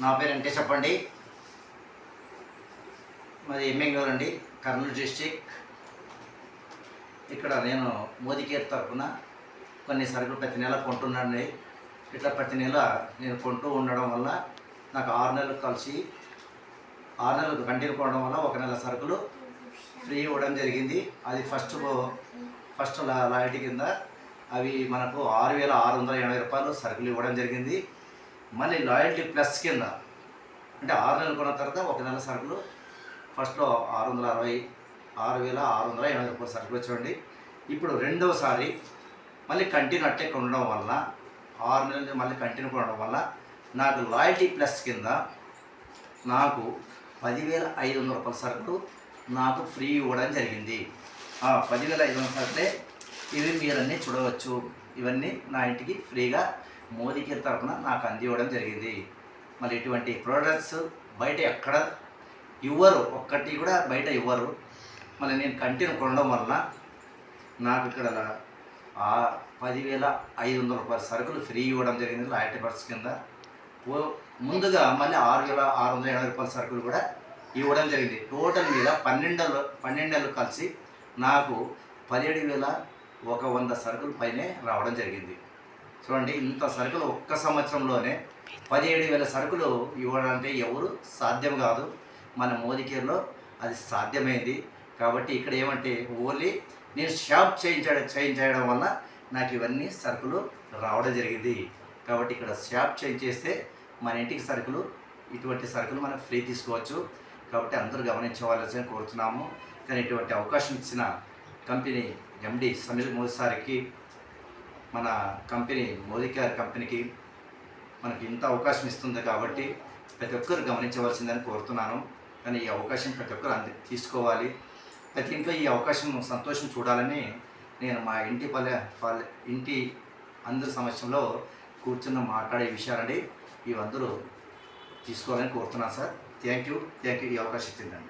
నా పేరు అంటే చెప్పండి మాది ఎమ్మెంగూరు అండి కర్నూలు డిస్టిక్. ఇక్కడ నేను మోదీ కేర్ తరఫున కొన్ని సరుకులు ప్రతి నెల కొంటున్నాను ఇట్లా ప్రతి నెల నేను కొంటూ ఉండడం వల్ల నాకు ఆరు నెలలు కలిసి ఆరు నెలలు కంటిన్యూ కొనడం వల్ల ఒక నెల సరుకులు ఫ్రీ ఇవ్వడం జరిగింది. అది ఫస్ట్ ఫస్ట్ లా- లాయల్టీ కింద అవి మనకు ఆరు వేల ఆరు వందల ఎనభై రూపాయలు సరుకులు ఇవ్వడం జరిగింది. మళ్ళీ లాయల్టీ ప్లస్ కింద. అంటే ఆరు నెలలు కొన్న తర్వాత ఒక నెల సరుకులు. ఫస్ట్లో ఆరు వందల అరవై ఆరు వేల ఆరు వందల ఎనభై రూపాయలు సరుకులు వచ్చేవండి ఇప్పుడు రెండవసారి మళ్ళీ కంటిన్యూ అట్టే కొనడం వల్ల ఆరు నెలలు మళ్ళీ కంటిన్యూ కొనడం వల్ల నాకు లాయల్టీ ప్లస్ కింద నాకు పదివేల ఐదు వందల రూపాయల సరుకులు నాకు ఫ్రీ ఇవ్వడం జరిగింది. ఆ పదివేల ఐదు వందల సరుకులే ఇవి మీరన్నీ చూడవచ్చు. ఇవన్నీ నా ఇంటికి ఫ్రీగా మోదీకి తరఫున నాకు అందివ్వడం జరిగింది. మరి ఇటువంటి ప్రోడక్ట్స్ బయట ఎక్కడ ఇవ్వరు. ఒక్కటి కూడా బయట ఇవ్వరు. మళ్ళీ నేను కంటిన్యూ కొనడం వలన నాకు ఇక్కడ ఆ పదివేల ఐదు వందల రూపాయల సరుకులు ఫ్రీ ఇవ్వడం జరిగింది లాయల్టీ పర్స్ కింద. ముందుగా మళ్ళీ ఆరు వేల ఆరు వందల ఎనభై రూపాయల సరుకులు కూడా ఇవ్వడం జరిగింది. టోటల్ మీద పన్నెండు పన్నెండేళ్ళు కలిసి నాకు పదిహేడు వేల ఒక వంద సరుకులు పైనే రావడం జరిగింది. చూడండి ఇంత సరుకులు ఒక్క సంవత్సరంలోనే పదిహేడు వేల సరుకులు ఇవ్వడానికి ఎవరు సాధ్యం కాదు. మన మోదీ కేర్లో అది సాధ్యమైంది. కాబట్టి ఇక్కడ ఏమంటే ఓన్లీ నేను షాప్ చేయించడం చేయించడం వల్ల నాకు ఇవన్నీ సరుకులు రావడం జరిగింది. కాబట్టి ఇక్కడ షాప్ చేంజ్ చేస్తే మన ఇంటికి సరుకులు ఇటువంటి సరుకులు మనం ఫ్రీ తీసుకోవచ్చు. కాబట్టి అందరూ గమనించవలసి కోరుతున్నాము. కానీ ఇటువంటి అవకాశం ఇచ్చిన కంపెనీ ఎండి సమీర్ మోదీ సార్కి మన కంపెనీ మోదీ కేర్ కంపెనీకి మనకి ఇంత అవకాశం ఇస్తుంది కాబట్టి ప్రతి ఒక్కరు గమనించవలసిందని కోరుతున్నాను. కానీ ఈ అవకాశం ప్రతి ఒక్కరు అంది తీసుకోవాలి. ప్రతి ఇంట్లో ఈ అవకాశం సంతోషం చూడాలని నేను మా ఇంటి పల్లె పల్లె ఇంటి అందరి సమక్షంలో కూర్చున్న మాట్లాడే విషయాలండి. ఇవందరూ తీసుకోవాలని కోరుతున్నాను sir. Thank you. Thank you. ఈ అవకాశం ఇచ్చిందండి.